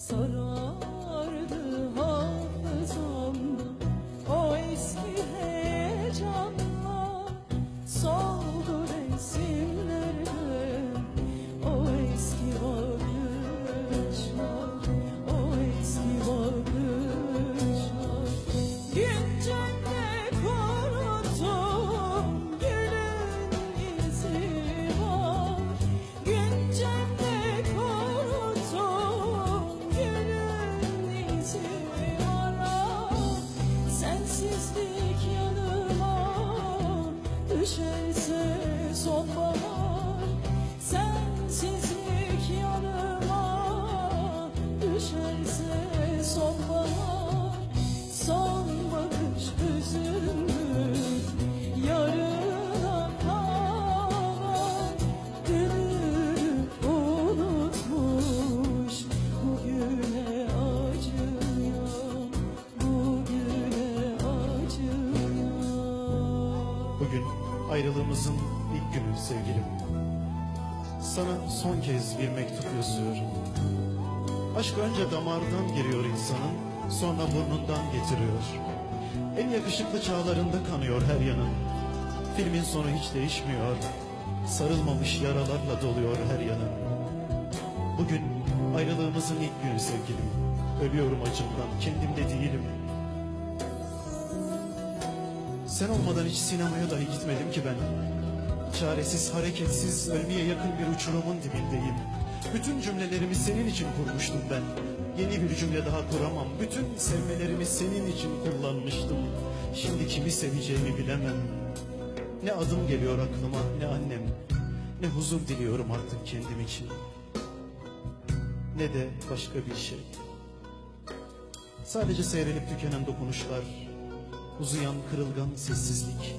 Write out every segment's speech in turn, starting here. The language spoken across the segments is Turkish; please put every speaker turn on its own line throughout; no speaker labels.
Sarardı
Bugün ayrılığımızın ilk günü sevgilim. Sana son kez bir mektup yazıyorum. Aşk önce damardan giriyor insanın, sonra burnundan getiriyor. En yakışıklı çağlarında kanıyor her yanın. Filmin sonu hiç değişmiyor. Sarılmamış yaralarla doluyor her yanın. Bugün ayrılığımızın ilk günü sevgilim. Ölüyorum acımdan, kendimde değilim. Sen olmadan hiç sinemaya dahi gitmedim ki ben. Çaresiz, hareketsiz, ölmeye yakın bir uçurumun dibindeyim. Bütün cümlelerimi senin için kurmuştum ben. Yeni bir cümle daha kuramam. Bütün sevmelerimi senin için kullanmıştım. Şimdi kimi seveceğimi bilemem. Ne adım geliyor aklıma, ne annem. Ne huzur diliyorum artık kendim için. Ne de başka bir şey. Sadece seyrelip tükenen dokunuşlar, uzayan kırılgan sessizlik,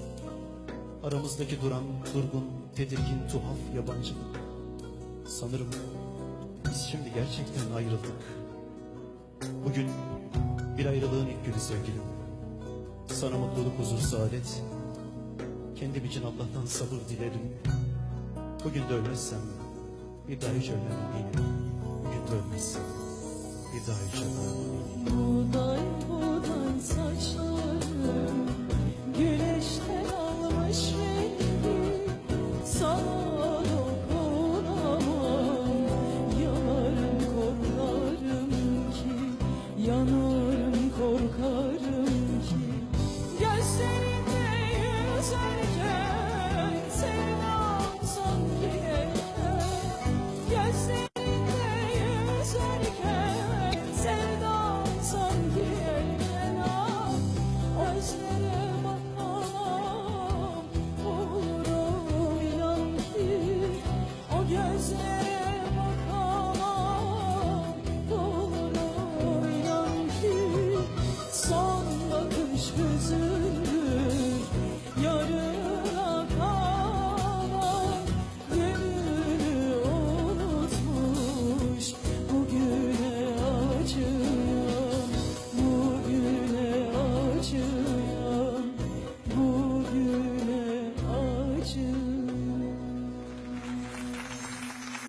aramızdaki duran, durgun, tedirgin, tuhaf yabancılık. Sanırım biz şimdi gerçekten ayrıldık. Bugün bir ayrılığın ilk günü sevgilim. Sana mutluluk, huzur, saadet. Kendim için Allah'tan sabır dilerim. Bugün de ölmezsem bir daha hiç ölmem eminim. Bugün de ölmezsem bir daha hiç ölmem eminim.
Buğday buğday saçlarım Güle